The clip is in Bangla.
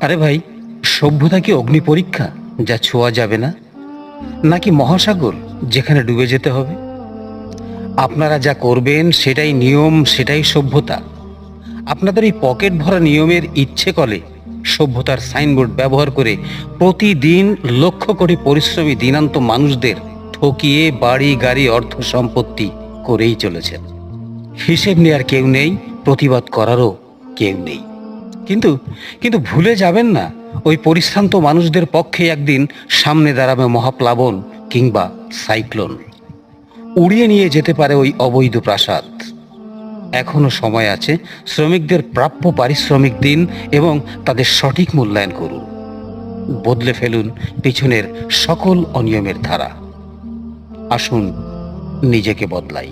আরে ভাই, সভ্যতা কি অগ্নি পরীক্ষা যা ছোঁয়া যাবে না? নাকি মহাসাগর যেখানে ডুবে যেতে হবে? আপনারা যা করবেন সেটাই নিয়ম, সেটাই সভ্যতা। আপনাদের এই পকেট ভরা নিয়মের ইচ্ছে কলে সভ্যতার সাইনবোর্ড ব্যবহার করে প্রতিদিন লক্ষ কোটি পরিশ্রমী দিনান্ত মানুষদের ঠকিয়ে বাড়ি, গাড়ি, অর্থ সম্পত্তি করেই চলেছেন। হিসেব নেওয়ার কেউ নেই, প্রতিবাদ করারও কেউ নেই। কিন্তু কিন্তু ভুলে যাবেন না, ওই পরিশ্রান্ত মানুষদের পক্ষে একদিন সামনে দাঁড়াবে মহাপ্লাবন কিংবা সাইক্লোন। উড়িয়ে নিয়ে যেতে পারে ওই অবৈধ প্রাসাদ। এখনও সময় আছে শ্রমিকদের প্রাপ্য পারিশ্রমিক দিন এবং তাদের সঠিক মূল্যায়ন করুন। বদলে ফেলুন পিছনের সকল অনিয়মের ধারা। আসুন নিজেকে বদলাই।